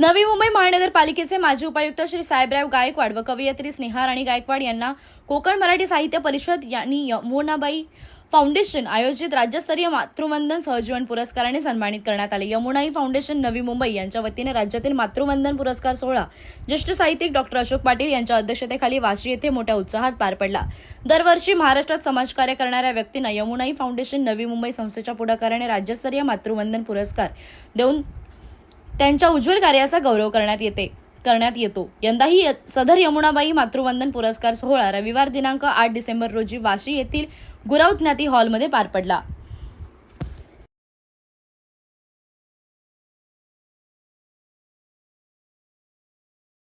नवी मुंबई महानगरपालिकेचे माजी उपायुक्त श्री साहेबराव गायकवाड व कवयित्री स्नेहा राणी गायकवाड यांना कोकण मराठी साहित्य परिषद यांनी यमुनाबाई फाउंडेशन आयोजित राज्यस्तरीय मातृवंदन सहजीवन पुरस्काराने सन्मानित करण्यात आले. यमुनाई फाउंडेशन नवी मुंबई यांच्या वतीने राज्यातील मातृवंदन पुरस्कार सोहळा ज्येष्ठ साहित्यिक डॉक्टर अशोक पाटील यांच्या अध्यक्षतेखाली वाशी येथे मोठ्या उत्साहात पार पडला. दरवर्षी महाराष्ट्रात समाजकार्य करणाऱ्या व्यक्तींना यमुनाई फाउंडेशन नवी मुंबई संस्थेच्या पुढाकाराने राज्यस्तरीय मातृवंदन पुरस्कार देऊन त्यांच्या उज्ज्वल कार्याचा गौरव करण्यात येते करण्यात येतो. यंदाही य- सदर यमुनाबाई मातृवंदन पुरस्कार सोहळा रविवार दिनांक आठ डिसेंबर रोजी वाशी येथील गुरव ज्ञाती हॉलमध्ये पार पडला.